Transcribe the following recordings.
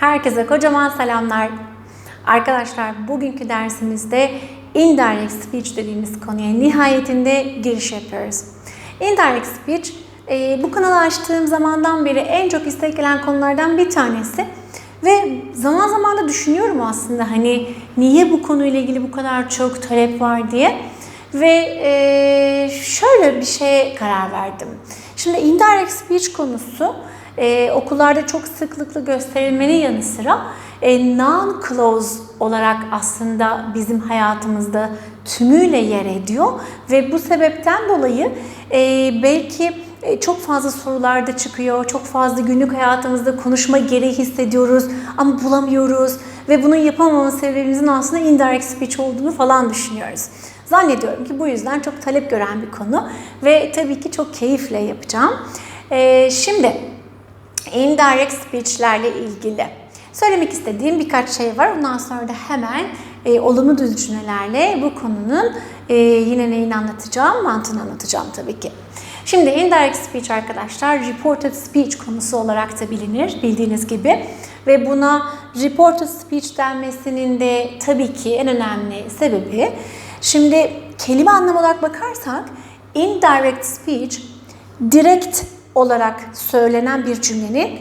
Herkese kocaman selamlar. Arkadaşlar bugünkü dersimizde indirect speech dediğimiz konuya nihayetinde giriş yapıyoruz. Indirect speech e, bu kanalı açtığım zamandan beri en çok istek gelen konulardan bir tanesi. Ve zaman zaman da düşünüyorum aslında hani niye bu konuyla ilgili bu kadar çok talep var diye. Ve e, şöyle bir şeye karar verdim. Şimdi indirect speech konusu e, okullarda çok sıklıkla gösterilmenin yanı sıra e, non-clause olarak aslında bizim hayatımızda tümüyle yer ediyor. Ve bu sebepten dolayı e, belki e, çok fazla sorularda çıkıyor, çok fazla günlük hayatımızda konuşma gereği hissediyoruz ama bulamıyoruz ve bunun yapamama sebebimizin aslında indirect speech olduğunu falan düşünüyoruz. Zannediyorum ki bu yüzden çok talep gören bir konu ve tabii ki çok keyifle yapacağım. Ee, şimdi indirect speech'lerle ilgili söylemek istediğim birkaç şey var. Ondan sonra da hemen e, olumlu düz cümlelerle bu konunun e, yine neyini anlatacağım, mantığını anlatacağım tabii ki. Şimdi indirect speech arkadaşlar reported speech konusu olarak da bilinir bildiğiniz gibi. Ve buna reported speech denmesinin de tabii ki en önemli sebebi Şimdi kelime anlamı olarak bakarsak indirect speech direkt olarak söylenen bir cümlenin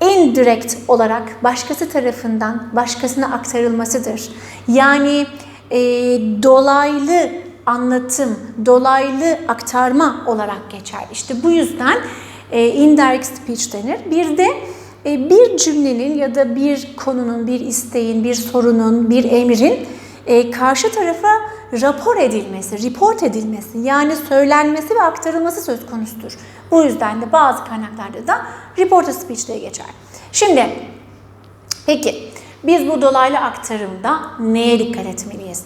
indirect olarak başkası tarafından başkasına aktarılmasıdır. Yani e, dolaylı anlatım, dolaylı aktarma olarak geçer. İşte bu yüzden e, indirect speech denir. Bir de e, bir cümlenin ya da bir konunun, bir isteğin, bir sorunun, bir emrin e, karşı tarafa rapor edilmesi, report edilmesi yani söylenmesi ve aktarılması söz konusudur. Bu yüzden de bazı kaynaklarda da reported speech diye geçer. Şimdi peki biz bu dolaylı aktarımda neye dikkat etmeliyiz?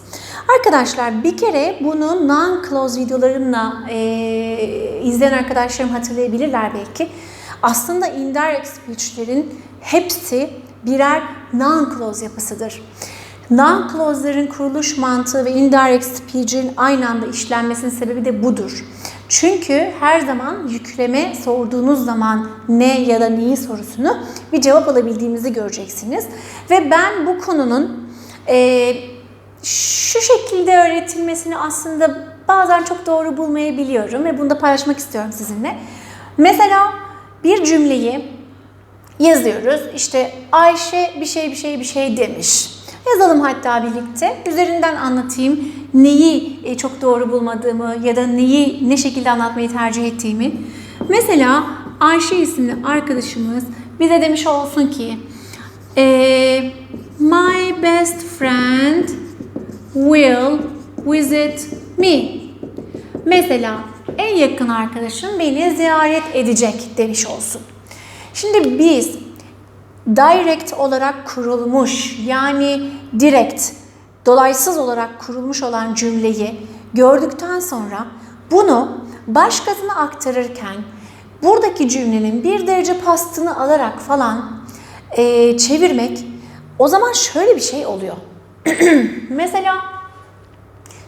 Arkadaşlar bir kere bunu non-close videolarımla e, izleyen arkadaşlarım hatırlayabilirler belki. Aslında indirect speech'lerin hepsi birer non-close yapısıdır. Non-clause'ların kuruluş mantığı ve indirect speech'in aynı anda işlenmesinin sebebi de budur. Çünkü her zaman yükleme sorduğunuz zaman ne ya da neyi sorusunu bir cevap alabildiğimizi göreceksiniz. Ve ben bu konunun e, şu şekilde öğretilmesini aslında bazen çok doğru bulmayabiliyorum ve bunu da paylaşmak istiyorum sizinle. Mesela bir cümleyi yazıyoruz. İşte Ayşe bir şey bir şey bir şey demiş. Yazalım hatta birlikte. Üzerinden anlatayım neyi e, çok doğru bulmadığımı ya da neyi ne şekilde anlatmayı tercih ettiğimi. Mesela Ayşe isimli arkadaşımız bize demiş olsun ki e, My best friend will visit me. Mesela en yakın arkadaşım beni ziyaret edecek demiş olsun. Şimdi biz direct olarak kurulmuş yani direkt dolaysız olarak kurulmuş olan cümleyi gördükten sonra bunu başkasına aktarırken buradaki cümlenin bir derece pastını alarak falan e, çevirmek o zaman şöyle bir şey oluyor. Mesela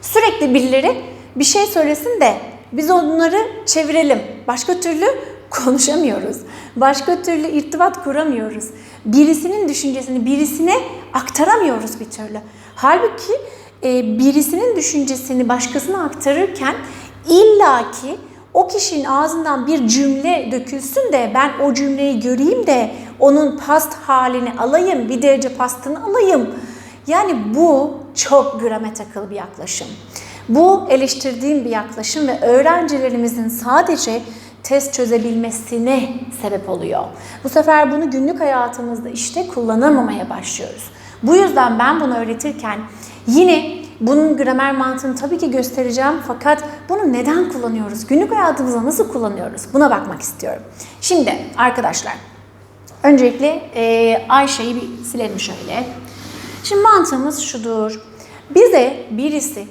sürekli birileri bir şey söylesin de biz onları çevirelim. Başka türlü konuşamıyoruz. Başka türlü irtibat kuramıyoruz. Birisinin düşüncesini birisine aktaramıyoruz bir türlü. Halbuki e, birisinin düşüncesini başkasına aktarırken illaki o kişinin ağzından bir cümle dökülsün de ben o cümleyi göreyim de onun past halini alayım, bir derece pastını alayım. Yani bu çok grame takılı bir yaklaşım. Bu eleştirdiğim bir yaklaşım ve öğrencilerimizin sadece test çözebilmesine sebep oluyor. Bu sefer bunu günlük hayatımızda işte kullanamamaya başlıyoruz. Bu yüzden ben bunu öğretirken yine bunun gramer mantığını tabii ki göstereceğim fakat bunu neden kullanıyoruz? Günlük hayatımızda nasıl kullanıyoruz? Buna bakmak istiyorum. Şimdi arkadaşlar öncelikle e, Ayşe'yi bir silelim şöyle. Şimdi mantığımız şudur. Bize birisi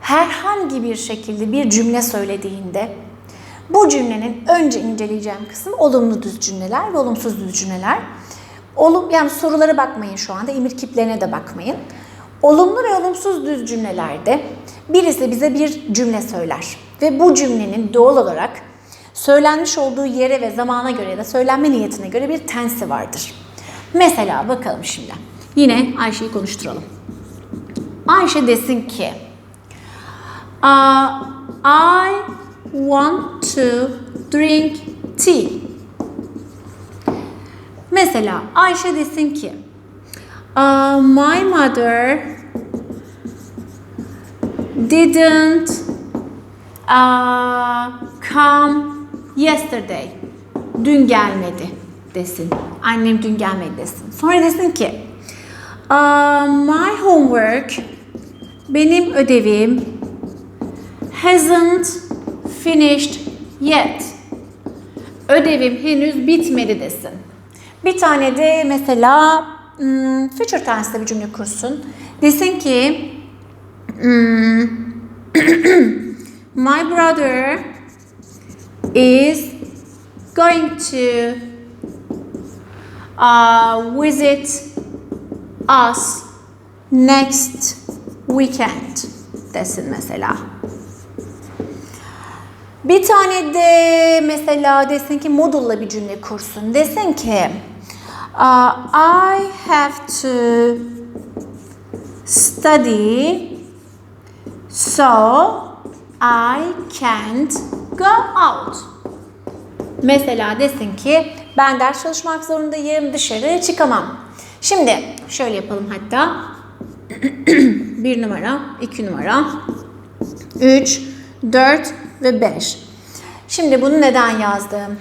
herhangi bir şekilde bir cümle söylediğinde bu cümlenin önce inceleyeceğim kısım olumlu düz cümleler ve olumsuz düz cümleler. Olum, yani sorulara bakmayın şu anda, emir kiplerine de bakmayın. Olumlu ve olumsuz düz cümlelerde birisi bize bir cümle söyler ve bu cümlenin doğal olarak söylenmiş olduğu yere ve zamana göre ya da söylenme niyetine göre bir tensi vardır. Mesela bakalım şimdi. Yine Ayşe'yi konuşturalım. Ayşe desin ki "Uh, I want to drink tea. Mesela Ayşe desin ki "Uh, My mother didn't uh, come yesterday. Dün gelmedi desin. Annem dün gelmedi desin. Sonra desin ki "Uh, My homework benim ödevim hasn't finished yet. Ödevim henüz bitmedi desin. Bir tane de mesela hmm, future tense'de bir cümle kursun. Desin ki hmm, My brother is going to uh, visit us next weekend desin mesela. Bir tane de mesela desin ki modulla bir cümle kursun. Desin ki uh, I have to study so I can't go out. Mesela desin ki ben ders çalışmak zorundayım, dışarı çıkamam. Şimdi şöyle yapalım hatta. bir numara, iki numara, üç, dört ve beş. Şimdi bunu neden yazdım?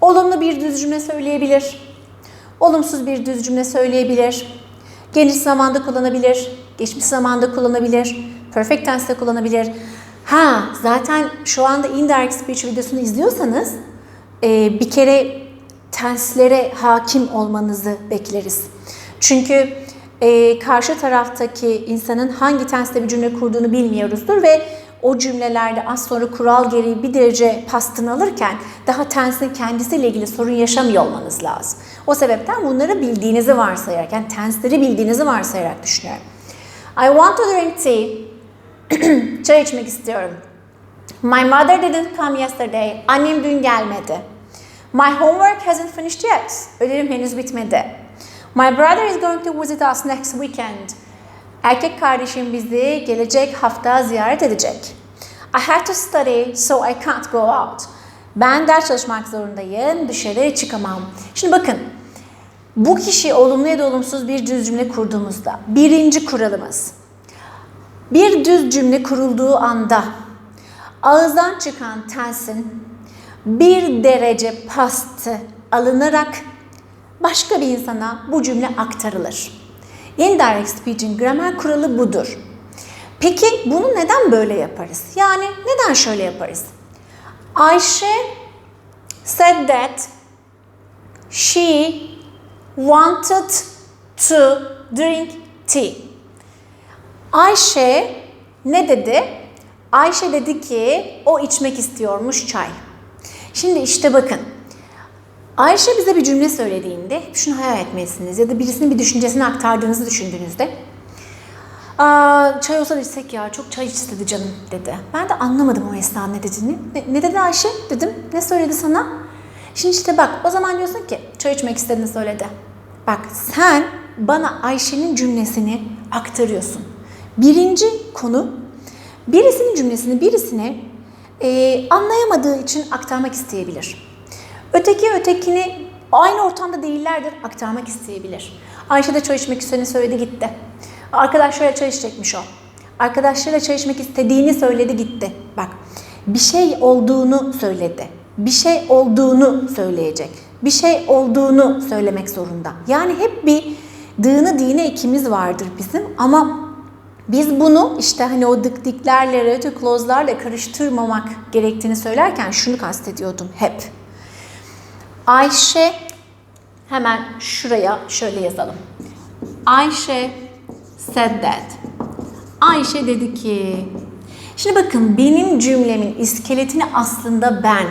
Olumlu bir düz cümle söyleyebilir. Olumsuz bir düz cümle söyleyebilir. Geniş zamanda kullanabilir. Geçmiş zamanda kullanabilir. Perfect tense'de kullanabilir. Ha zaten şu anda indirect speech videosunu izliyorsanız e, bir kere tenslere hakim olmanızı bekleriz. Çünkü e, karşı taraftaki insanın hangi tensle bir cümle kurduğunu bilmiyoruzdur ve o cümlelerde az sonra kural gereği bir derece pastını alırken daha tensin kendisiyle ilgili sorun yaşamıyor olmanız lazım. O sebepten bunları bildiğinizi varsayarak, yani tensleri bildiğinizi varsayarak düşünüyorum. I want to drink tea. Çay içmek istiyorum. My mother didn't come yesterday. Annem dün gelmedi. My homework hasn't finished yet. Ödevim henüz bitmedi. My brother is going to visit us next weekend. Erkek kardeşim bizi gelecek hafta ziyaret edecek. I have to study so I can't go out. Ben ders çalışmak zorundayım, dışarı çıkamam. Şimdi bakın, bu kişi olumlu ya da olumsuz bir düz cümle kurduğumuzda birinci kuralımız bir düz cümle kurulduğu anda ağızdan çıkan tensin bir derece pastı alınarak başka bir insana bu cümle aktarılır. Indirect speech'in gramer kuralı budur. Peki bunu neden böyle yaparız? Yani neden şöyle yaparız? Ayşe said that she wanted to drink tea. Ayşe ne dedi? Ayşe dedi ki o içmek istiyormuş çay. Şimdi işte bakın. Ayşe bize bir cümle söylediğinde şunu hayal etmelisiniz ya da birisinin bir düşüncesini aktardığınızı düşündüğünüzde Aa, çay olsa içsek ya çok çay istedi canım dedi. Ben de anlamadım o esnada ne dediğini. Ne, ne dedi Ayşe dedim. Ne söyledi sana? Şimdi işte bak o zaman diyorsun ki çay içmek istediğini söyledi. Bak sen bana Ayşe'nin cümlesini aktarıyorsun. Birinci konu birisinin cümlesini birisine e, anlayamadığı için aktarmak isteyebilir. Öteki ötekini aynı ortamda değillerdir aktarmak isteyebilir. Ayşe de çay içmek istediğini söyledi gitti. Arkadaşlarıyla çay içecekmiş o. Arkadaşlarıyla çay içmek istediğini söyledi gitti. Bak bir şey olduğunu söyledi. Bir şey olduğunu söyleyecek. Bir şey olduğunu söylemek zorunda. Yani hep bir dığını dine ikimiz vardır bizim ama biz bunu işte hani o dık diklerle, relative clause'larla karıştırmamak gerektiğini söylerken şunu kastediyordum hep. Ayşe hemen şuraya şöyle yazalım. Ayşe said that. Ayşe dedi ki Şimdi bakın benim cümlemin iskeletini aslında ben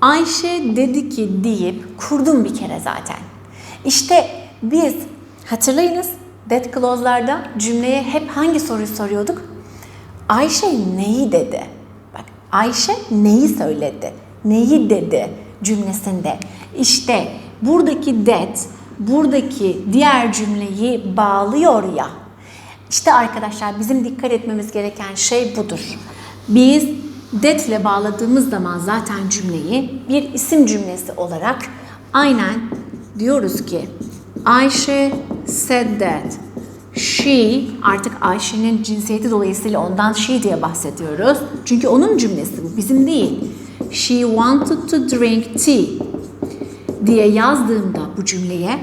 Ayşe dedi ki deyip kurdum bir kere zaten. İşte biz hatırlayınız that clause'larda cümleye hep hangi soruyu soruyorduk? Ayşe neyi dedi? Bak Ayşe neyi söyledi? Neyi dedi cümlesinde? İşte buradaki that buradaki diğer cümleyi bağlıyor ya. İşte arkadaşlar bizim dikkat etmemiz gereken şey budur. Biz that ile bağladığımız zaman zaten cümleyi bir isim cümlesi olarak aynen diyoruz ki Ayşe said that. She artık Ayşe'nin cinsiyeti dolayısıyla ondan she diye bahsediyoruz. Çünkü onun cümlesi bu bizim değil. She wanted to drink tea diye yazdığımda bu cümleye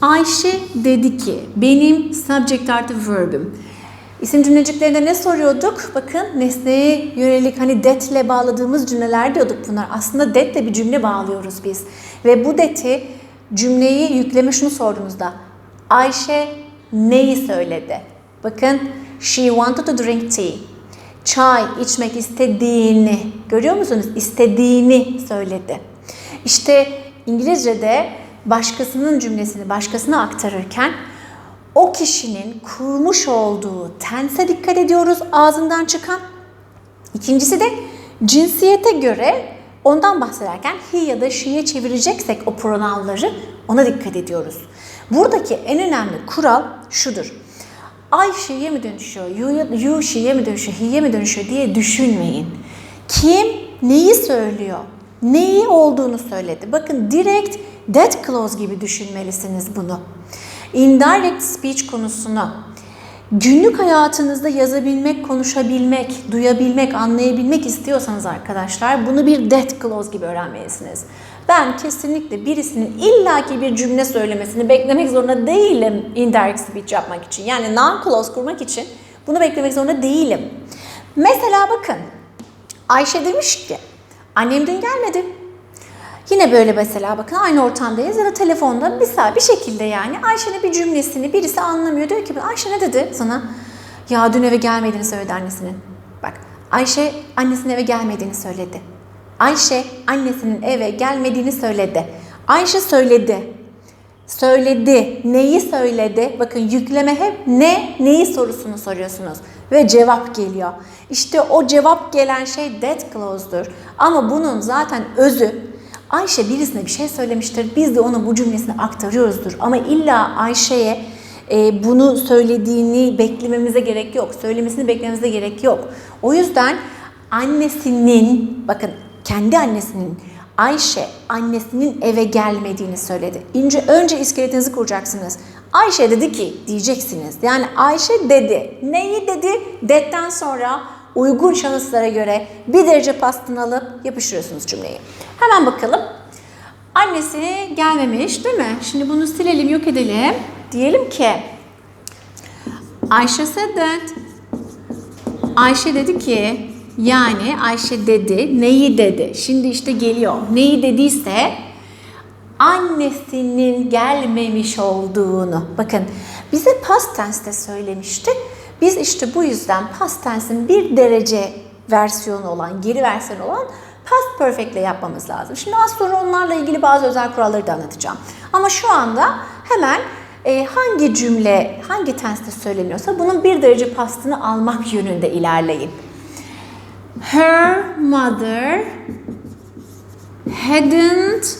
Ayşe dedi ki benim subject artı verb'üm. İsim cümleciklerinde ne soruyorduk? Bakın nesneye yönelik hani ile bağladığımız cümleler diyorduk bunlar. Aslında ile bir cümle bağlıyoruz biz. Ve bu that'i cümleyi yükleme şunu sorduğumuzda Ayşe neyi söyledi? Bakın she wanted to drink tea. Çay içmek istediğini görüyor musunuz? İstediğini söyledi. İşte İngilizce'de başkasının cümlesini başkasına aktarırken o kişinin kurmuş olduğu tense dikkat ediyoruz ağzından çıkan. İkincisi de cinsiyete göre ondan bahsederken he ya da she'ye çevireceksek o pronounları ona dikkat ediyoruz. Buradaki en önemli kural şudur. Ay she'ye mi dönüşüyor, you, you she'ye mi dönüşüyor, he'ye mi dönüşüyor diye düşünmeyin. Kim neyi söylüyor, neyi olduğunu söyledi. Bakın direkt that clause gibi düşünmelisiniz bunu. Indirect speech konusunu günlük hayatınızda yazabilmek, konuşabilmek, duyabilmek, anlayabilmek istiyorsanız arkadaşlar bunu bir that clause gibi öğrenmelisiniz. Ben kesinlikle birisinin illaki bir cümle söylemesini beklemek zorunda değilim indirect speech yapmak için. Yani non-clause kurmak için bunu beklemek zorunda değilim. Mesela bakın Ayşe demiş ki annem dün gelmedi. Yine böyle mesela bakın aynı ortamdayız ya da telefonda bir saat bir şekilde yani Ayşe'nin bir cümlesini birisi anlamıyor. Diyor ki Ayşe ne dedi sana? Ya dün eve gelmediğini söyledi annesinin. Bak Ayşe annesinin eve gelmediğini söyledi. Ayşe annesinin eve gelmediğini söyledi. Ayşe söyledi. Söyledi. Neyi söyledi? Bakın yükleme hep ne, neyi sorusunu soruyorsunuz. Ve cevap geliyor. İşte o cevap gelen şey that clause'dur. Ama bunun zaten özü Ayşe birisine bir şey söylemiştir. Biz de ona bu cümlesini aktarıyoruzdur. Ama illa Ayşe'ye e, bunu söylediğini beklememize gerek yok. Söylemesini beklememize gerek yok. O yüzden annesinin, bakın kendi annesinin Ayşe annesinin eve gelmediğini söyledi. İnce önce iskeletinizi kuracaksınız. Ayşe dedi ki diyeceksiniz. Yani Ayşe dedi. Neyi dedi? Detten sonra uygun şahıslara göre bir derece pastını alıp yapıştırıyorsunuz cümleyi. Hemen bakalım. Annesi gelmemiş değil mi? Şimdi bunu silelim, yok edelim. Diyelim ki Ayşe said that. Ayşe dedi ki yani Ayşe dedi, neyi dedi? Şimdi işte geliyor. Neyi dediyse annesinin gelmemiş olduğunu. Bakın bize past tense'te söylemişti. Biz işte bu yüzden past tense'in bir derece versiyonu olan, geri versiyonu olan past perfect ile yapmamız lazım. Şimdi az sonra onlarla ilgili bazı özel kuralları da anlatacağım. Ama şu anda hemen e, hangi cümle, hangi tense'te söyleniyorsa bunun bir derece pastını almak yönünde ilerleyin. Her mother hadn't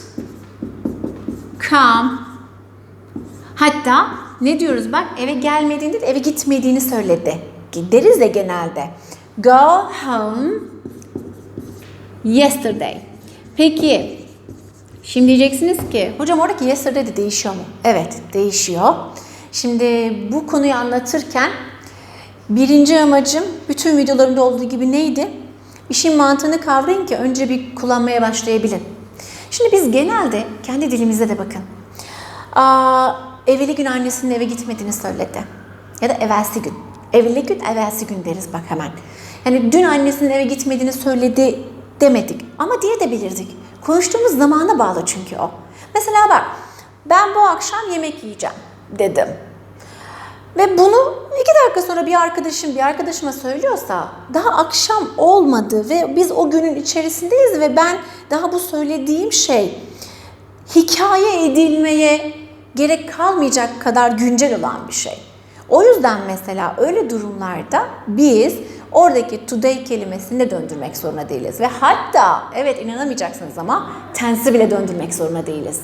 come. Hatta ne diyoruz bak eve gelmediğini değil eve gitmediğini söyledi. Deriz de genelde. Go home yesterday. Peki şimdi diyeceksiniz ki hocam oradaki yesterday de değişiyor mu? Evet değişiyor. Şimdi bu konuyu anlatırken birinci amacım bütün videolarımda olduğu gibi neydi? İşin mantığını kavrayın ki önce bir kullanmaya başlayabilin. Şimdi biz genelde kendi dilimizde de bakın. Aa, evveli gün annesinin eve gitmediğini söyledi. Ya da evvelsi gün. Evveli gün, evvelsi gün deriz bak hemen. Yani dün annesinin eve gitmediğini söyledi demedik. Ama diye de bilirdik. Konuştuğumuz zamana bağlı çünkü o. Mesela bak, ben bu akşam yemek yiyeceğim dedim. Ve bunu iki dakika sonra bir arkadaşım bir arkadaşıma söylüyorsa daha akşam olmadı ve biz o günün içerisindeyiz ve ben daha bu söylediğim şey hikaye edilmeye gerek kalmayacak kadar güncel olan bir şey. O yüzden mesela öyle durumlarda biz oradaki today kelimesini de döndürmek zorunda değiliz. Ve hatta evet inanamayacaksınız ama tensi bile döndürmek zorunda değiliz.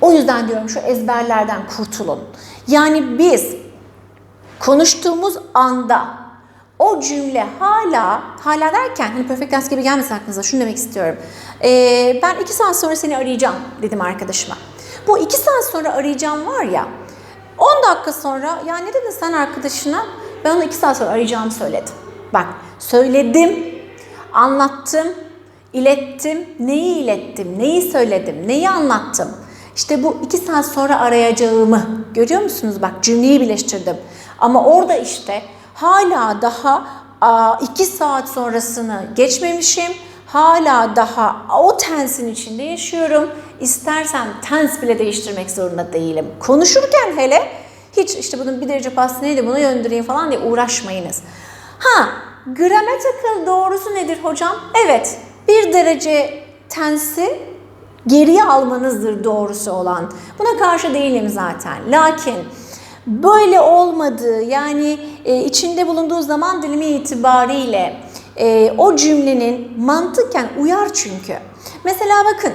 O yüzden diyorum şu ezberlerden kurtulun. Yani biz konuştuğumuz anda o cümle hala, hala derken hani perfect tense gibi gelmesin aklınıza şunu demek istiyorum. Ee, ben iki saat sonra seni arayacağım dedim arkadaşıma. Bu iki saat sonra arayacağım var ya 10 dakika sonra ya ne dedin sen arkadaşına? Ben onu iki saat sonra arayacağımı söyledim. Bak söyledim, anlattım, ilettim. Neyi ilettim, neyi söyledim, neyi anlattım. İşte bu iki saat sonra arayacağımı görüyor musunuz? Bak cümleyi birleştirdim. Ama orada işte hala daha iki saat sonrasını geçmemişim. Hala daha o tensin içinde yaşıyorum. İstersem tens bile değiştirmek zorunda değilim. Konuşurken hele hiç işte bunun bir derece pastı neydi bunu göndereyim falan diye uğraşmayınız. Ha grammatical doğrusu nedir hocam? Evet bir derece tensi geriye almanızdır doğrusu olan. Buna karşı değilim zaten. Lakin böyle olmadığı yani e, içinde bulunduğu zaman dilimi itibariyle e, o cümlenin mantıken uyar çünkü. Mesela bakın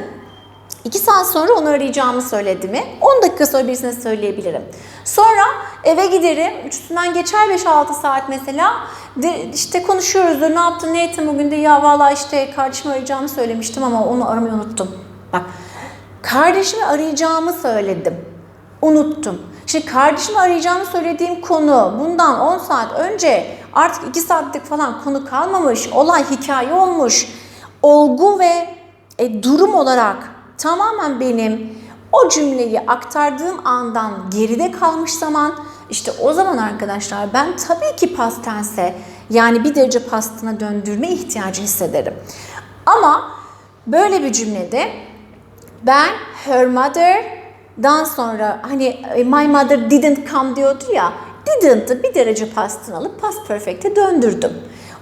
2 saat sonra onu arayacağımı söyledi mi? 10 dakika sonra birisine söyleyebilirim. Sonra eve giderim. Üstünden geçer 5-6 saat mesela. De, işte konuşuyoruzdur. Ne yaptın, ne ettin bugün de? Ya valla işte kardeşimi arayacağımı söylemiştim ama onu aramayı unuttum. Bak kardeşimi arayacağımı söyledim. Unuttum. Şimdi kardeşimi arayacağımı söylediğim konu bundan 10 saat önce artık 2 saatlik falan konu kalmamış. Olay hikaye olmuş. Olgu ve e, durum olarak tamamen benim o cümleyi aktardığım andan geride kalmış zaman işte o zaman arkadaşlar ben tabii ki past tense yani bir derece pastına döndürme ihtiyacı hissederim. Ama böyle bir cümlede ben her mother'dan sonra hani e, my mother didn't come diyordu ya didn't'ı bir derece pastını alıp past perfect'e döndürdüm.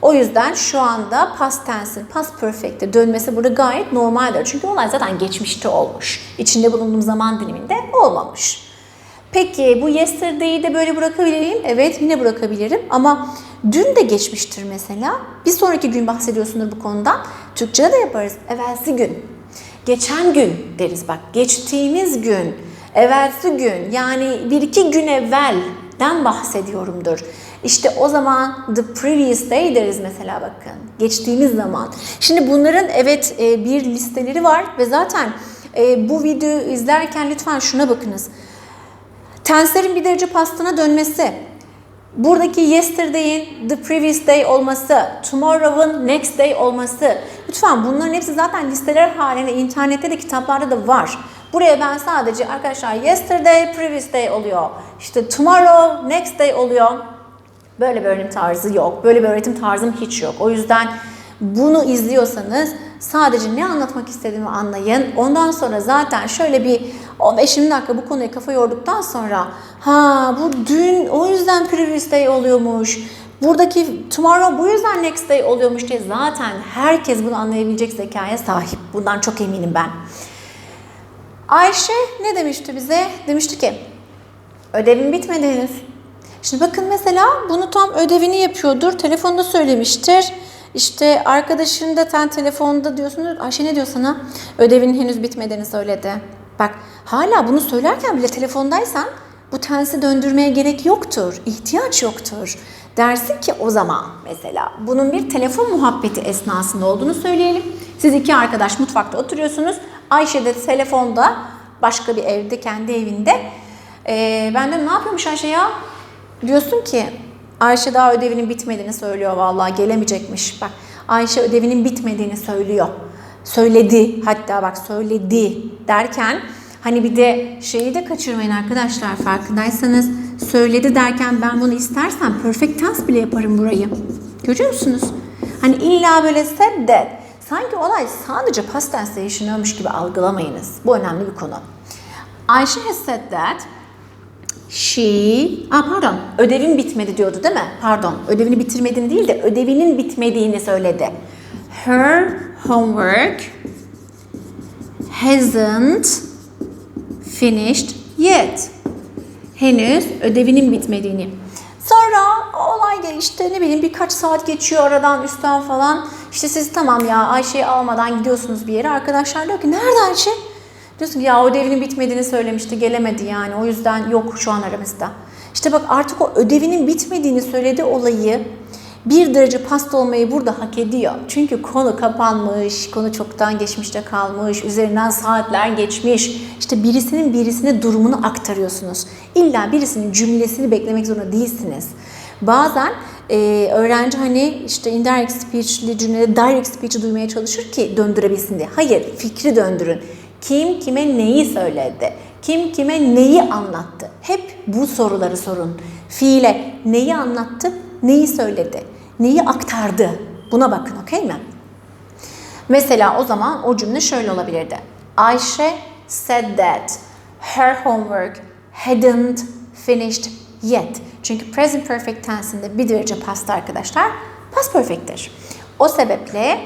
O yüzden şu anda past tense'in past perfect'e dönmesi burada gayet normaldir. Çünkü olay zaten geçmişte olmuş. İçinde bulunduğum zaman diliminde olmamış. Peki bu yesterday'i de böyle bırakabilir miyim? Evet yine bırakabilirim ama dün de geçmiştir mesela. Bir sonraki gün bahsediyorsundur bu konudan. Türkçe'de de yaparız. Evvelsi gün. Geçen gün deriz bak. Geçtiğimiz gün. Evvelsi gün yani bir iki gün evvelden bahsediyorumdur. İşte o zaman the previous day deriz mesela bakın. Geçtiğimiz zaman. Şimdi bunların evet e, bir listeleri var ve zaten e, bu videoyu izlerken lütfen şuna bakınız. Tenslerin bir derece pastına dönmesi, buradaki yesterday'in the previous day olması, tomorrow'un next day olması. Lütfen bunların hepsi zaten listeler halinde internette de kitaplarda da var. Buraya ben sadece arkadaşlar yesterday, previous day oluyor. İşte tomorrow, next day oluyor. Böyle bir öğretim tarzı yok. Böyle bir öğretim tarzım hiç yok. O yüzden bunu izliyorsanız sadece ne anlatmak istediğimi anlayın. Ondan sonra zaten şöyle bir 15-20 dakika bu konuya kafa yorduktan sonra ha bu dün o yüzden previous day oluyormuş. Buradaki tomorrow bu yüzden next day oluyormuş diye zaten herkes bunu anlayabilecek zekaya sahip. Bundan çok eminim ben. Ayşe ne demişti bize? Demişti ki ödevim bitmedi henüz. Şimdi bakın mesela bunu tam ödevini yapıyordur. Telefonda söylemiştir. İşte arkadaşın da sen telefonda diyorsunuz. Ayşe ne diyor sana? Ödevinin henüz bitmediğini söyledi. Bak hala bunu söylerken bile telefondaysan bu tensi döndürmeye gerek yoktur. ihtiyaç yoktur. Dersin ki o zaman mesela bunun bir telefon muhabbeti esnasında olduğunu söyleyelim. Siz iki arkadaş mutfakta oturuyorsunuz. Ayşe de telefonda başka bir evde kendi evinde. Ee, ben de ne yapıyormuş Ayşe ya? Diyorsun ki Ayşe daha ödevinin bitmediğini söylüyor vallahi gelemeyecekmiş. Bak Ayşe ödevinin bitmediğini söylüyor. Söyledi hatta bak söyledi derken hani bir de şeyi de kaçırmayın arkadaşlar farkındaysanız söyledi derken ben bunu istersem perfect tense bile yaparım burayı. Görüyor musunuz? Hani illa böyle said that sanki olay sadece past tense yaşanıyormuş gibi algılamayınız. Bu önemli bir konu. Ayşe has said that She, ah pardon, ödevin bitmedi diyordu değil mi? Pardon, ödevini bitirmediğini değil de ödevinin bitmediğini söyledi. Her homework hasn't finished yet. Henüz ödevinin bitmediğini. Sonra olay gelişti ne bileyim birkaç saat geçiyor aradan üstten falan. İşte siz tamam ya Ayşe'yi almadan gidiyorsunuz bir yere. Arkadaşlar diyor ki nerede Ayşe? Diyorsun ki ya ödevinin bitmediğini söylemişti gelemedi yani o yüzden yok şu an aramızda. İşte bak artık o ödevinin bitmediğini söyledi olayı bir derece pasta olmayı burada hak ediyor. Çünkü konu kapanmış, konu çoktan geçmişte kalmış, üzerinden saatler geçmiş. İşte birisinin birisine durumunu aktarıyorsunuz. İlla birisinin cümlesini beklemek zorunda değilsiniz. Bazen e, öğrenci hani işte indirect speech'li cümlede direct speech'i duymaya çalışır ki döndürebilsin diye. Hayır, fikri döndürün. Kim kime neyi söyledi? Kim kime neyi anlattı? Hep bu soruları sorun. Fiile neyi anlattı, neyi söyledi, neyi aktardı? Buna bakın, okey mi? Mesela o zaman o cümle şöyle olabilirdi. Ayşe said that her homework hadn't finished yet. Çünkü present perfect tense'inde bir derece past arkadaşlar past perfect'tir. O sebeple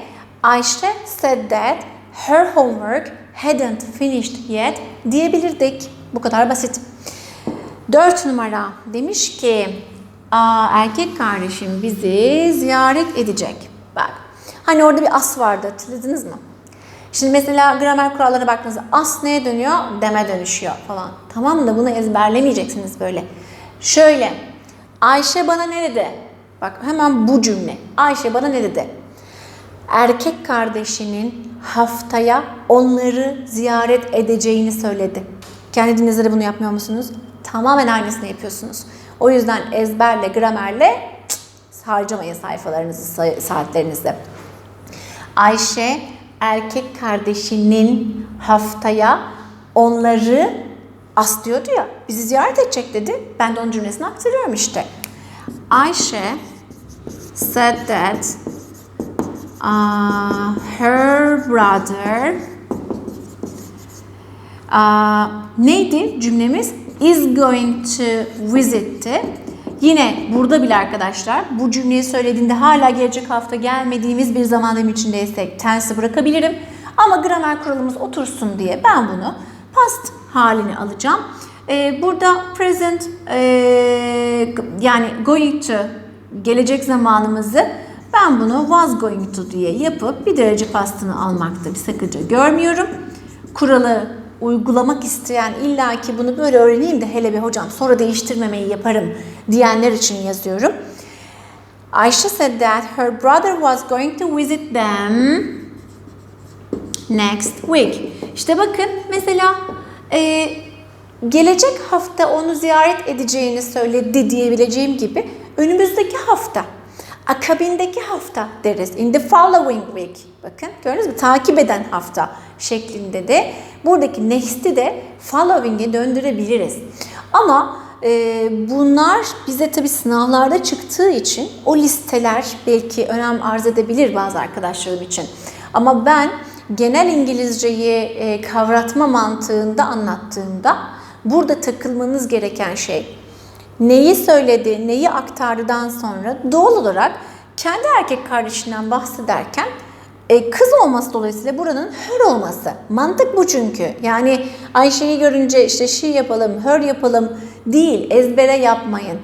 Ayşe said that her homework hadn't finished yet diyebilirdik. Bu kadar basit. Dört numara demiş ki erkek kardeşim bizi ziyaret edecek. Bak hani orada bir as vardı hatırladınız mı? Şimdi mesela gramer kurallarına baktığınızda as neye dönüyor? Deme dönüşüyor falan. Tamam da bunu ezberlemeyeceksiniz böyle. Şöyle Ayşe bana ne dedi? Bak hemen bu cümle. Ayşe bana ne dedi? Erkek kardeşinin haftaya onları ziyaret edeceğini söyledi. Kendi dilinizde bunu yapmıyor musunuz? Tamamen aynısını yapıyorsunuz. O yüzden ezberle, gramerle cık, harcamayın sayfalarınızı, sa- saatlerinizi. Ayşe erkek kardeşinin haftaya onları as diyordu ya, bizi ziyaret edecek dedi. Ben de onun cümlesini aktarıyorum işte. Ayşe said that uh, her brother uh, neydi cümlemiz? Is going to visit'ti. Yine burada bile arkadaşlar bu cümleyi söylediğinde hala gelecek hafta gelmediğimiz bir zaman dilimi içindeysek tense'i bırakabilirim. Ama gramer kuralımız otursun diye ben bunu past halini alacağım. Ee, burada present ee, yani going to gelecek zamanımızı ben bunu was going to diye yapıp bir derece pastını almakta bir sakınca görmüyorum. Kuralı uygulamak isteyen illaki bunu böyle öğreneyim de hele bir hocam sonra değiştirmemeyi yaparım diyenler için yazıyorum. Ayşe said that her brother was going to visit them next week. İşte bakın mesela e, gelecek hafta onu ziyaret edeceğini söyledi diyebileceğim gibi önümüzdeki hafta akabindeki hafta deriz. In the following week. Bakın gördünüz mü? Takip eden hafta şeklinde de buradaki next'i de following'e döndürebiliriz. Ama e, bunlar bize tabi sınavlarda çıktığı için o listeler belki önem arz edebilir bazı arkadaşlarım için. Ama ben genel İngilizceyi e, kavratma mantığında anlattığımda burada takılmanız gereken şey neyi söyledi, neyi aktardıdan sonra doğal olarak kendi erkek kardeşinden bahsederken e, kız olması dolayısıyla buranın her olması. Mantık bu çünkü. Yani Ayşe'yi görünce işte she yapalım, her yapalım değil. Ezbere yapmayın.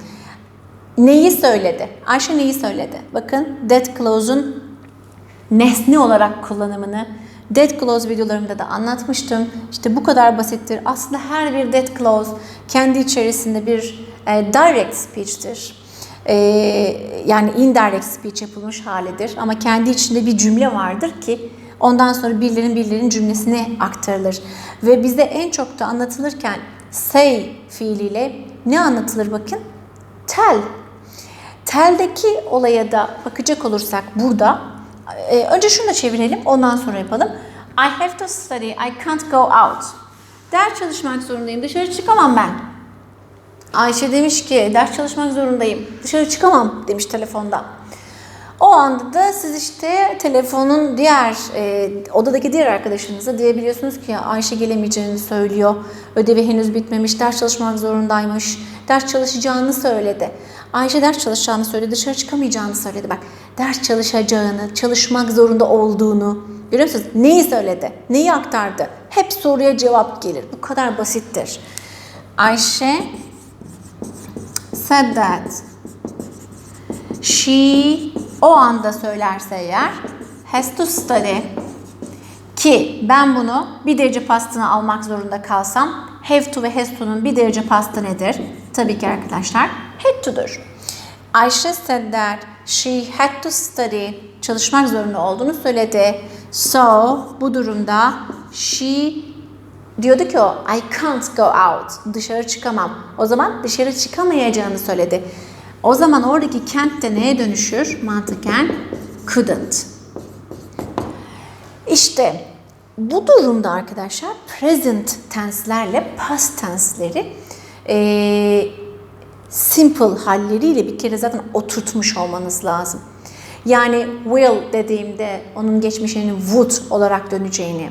Neyi söyledi? Ayşe neyi söyledi? Bakın that clause'un nesne olarak kullanımını dead clause videolarımda da anlatmıştım. İşte bu kadar basittir. Aslında her bir dead clause kendi içerisinde bir e, direct speech'tir. E, yani indirect speech yapılmış halidir. Ama kendi içinde bir cümle vardır ki ondan sonra birilerinin birilerinin cümlesine aktarılır. Ve bize en çok da anlatılırken say fiiliyle ne anlatılır bakın? Tell. Tell'deki olaya da bakacak olursak burada e, önce şunu da çevirelim ondan sonra yapalım. I have to study, I can't go out. Ders çalışmak zorundayım, dışarı çıkamam ben. Ayşe demiş ki ders çalışmak zorundayım, dışarı çıkamam demiş telefonda. O anda da siz işte telefonun diğer e, odadaki diğer arkadaşınıza diyebiliyorsunuz ki Ayşe gelemeyeceğini söylüyor. Ödevi henüz bitmemiş, ders çalışmak zorundaymış. Ders çalışacağını söyledi. Ayşe ders çalışacağını söyledi, dışarı çıkamayacağını söyledi. Bak ders çalışacağını, çalışmak zorunda olduğunu görüyor musunuz? Neyi söyledi? Neyi aktardı? Hep soruya cevap gelir. Bu kadar basittir. Ayşe said that she o anda söylerse eğer has to study ki ben bunu bir derece pastını almak zorunda kalsam have to ve has to'nun bir derece pastı nedir? Tabii ki arkadaşlar to'dur. Ayşe said she had to study. Çalışmak zorunda olduğunu söyledi. So bu durumda she diyordu ki o I can't go out. Dışarı çıkamam. O zaman dışarı çıkamayacağını söyledi. O zaman oradaki can't de neye dönüşür? Mantıken couldn't. İşte bu durumda arkadaşlar present tense'lerle past tense'leri eee simple halleriyle bir kere zaten oturtmuş olmanız lazım. Yani will dediğimde onun geçmişinin would olarak döneceğini,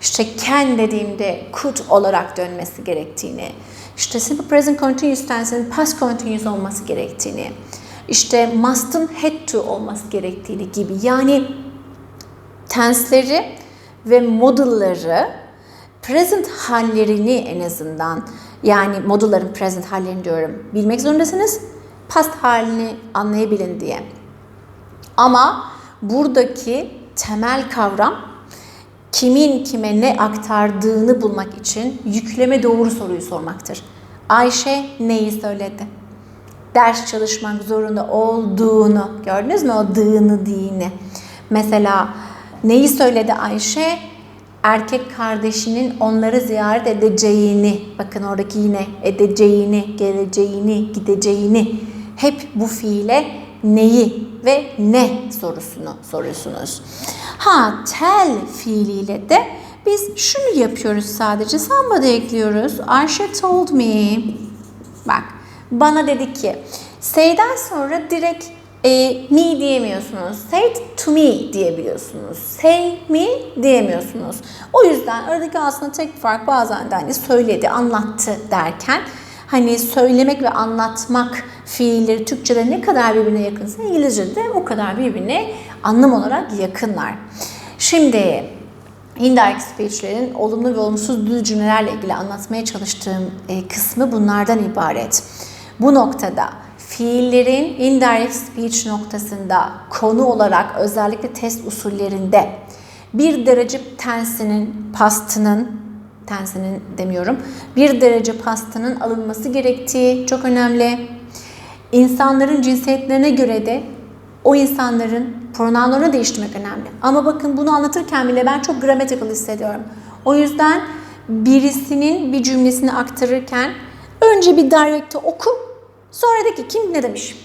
işte can dediğimde could olarak dönmesi gerektiğini, işte simple present continuous tense'in past continuous olması gerektiğini, işte must'ın had to olması gerektiğini gibi. Yani tense'leri ve modulları present hallerini en azından yani modulların present hallerini diyorum bilmek zorundasınız. Past halini anlayabilin diye. Ama buradaki temel kavram kimin kime ne aktardığını bulmak için yükleme doğru soruyu sormaktır. Ayşe neyi söyledi? Ders çalışmak zorunda olduğunu gördünüz mü o dığını dini. Mesela neyi söyledi Ayşe? Erkek kardeşinin onları ziyaret edeceğini, bakın oradaki yine edeceğini, geleceğini, gideceğini hep bu fiile neyi ve ne sorusunu soruyorsunuz. Ha tell fiiliyle de biz şunu yapıyoruz sadece. Somebody ekliyoruz. Ayşe told me. Bak bana dedi ki. Say'den sonra direkt e, me diyemiyorsunuz. Say to me diyebiliyorsunuz. Say me diyemiyorsunuz. O yüzden aradaki aslında tek fark bazen de hani söyledi, anlattı derken hani söylemek ve anlatmak fiilleri Türkçe'de ne kadar birbirine yakınsa İngilizce'de de o kadar birbirine anlam olarak yakınlar. Şimdi indirect speech'lerin olumlu ve olumsuz düz cümlelerle ilgili anlatmaya çalıştığım e, kısmı bunlardan ibaret. Bu noktada fiillerin indirect speech noktasında konu olarak özellikle test usullerinde bir derece tensinin, pastının, tensinin demiyorum, bir derece pastının alınması gerektiği çok önemli. İnsanların cinsiyetlerine göre de o insanların pronounlarını değiştirmek önemli. Ama bakın bunu anlatırken bile ben çok grammatical hissediyorum. O yüzden birisinin bir cümlesini aktarırken önce bir direct'ı oku, sonra de ki kim ne demiş.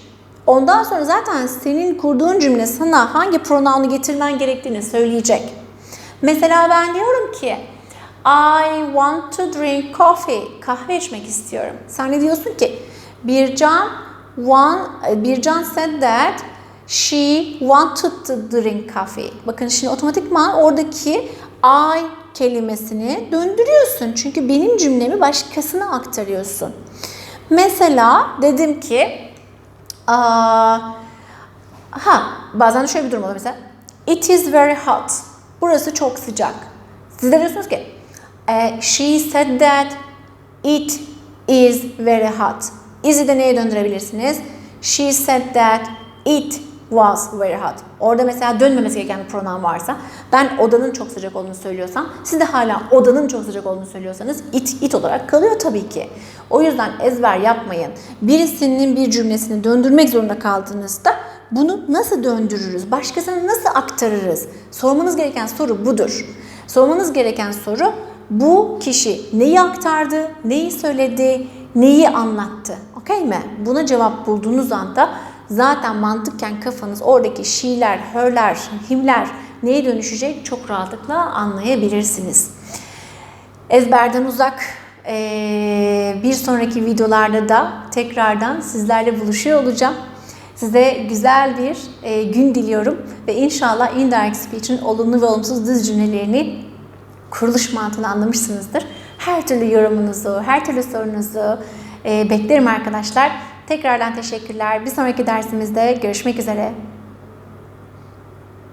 Ondan sonra zaten senin kurduğun cümle sana hangi pronounu getirmen gerektiğini söyleyecek. Mesela ben diyorum ki I want to drink coffee. Kahve içmek istiyorum. Sen ne diyorsun ki? Bircan one, Bircan said that she wanted to drink coffee. Bakın şimdi otomatikman oradaki I kelimesini döndürüyorsun. Çünkü benim cümlemi başkasına aktarıyorsun. Mesela dedim ki aa, ha bazen şöyle bir durum oluyor mesela it is very hot. Burası çok sıcak. Siz de diyorsunuz ki e, she said that it is very hot. Is'i de neye döndürebilirsiniz? She said that it was very hot. Orada mesela dönmemesi gereken bir pronoun varsa ben odanın çok sıcak olduğunu söylüyorsam siz de hala odanın çok sıcak olduğunu söylüyorsanız it, it olarak kalıyor tabii ki. O yüzden ezber yapmayın. Birisinin bir cümlesini döndürmek zorunda kaldığınızda bunu nasıl döndürürüz? Başkasına nasıl aktarırız? Sormanız gereken soru budur. Sormanız gereken soru bu kişi neyi aktardı, neyi söyledi, neyi anlattı? Okey mi? Buna cevap bulduğunuz anda zaten mantıkken kafanız oradaki she'ler, her'ler, himler neye dönüşecek çok rahatlıkla anlayabilirsiniz. Ezberden uzak bir sonraki videolarda da tekrardan sizlerle buluşuyor olacağım. Size güzel bir gün diliyorum ve inşallah indirect speech'in olumlu ve olumsuz düz cümlelerini kuruluş mantığını anlamışsınızdır. Her türlü yorumunuzu, her türlü sorunuzu beklerim arkadaşlar. Tekrardan teşekkürler. Bir sonraki dersimizde görüşmek üzere.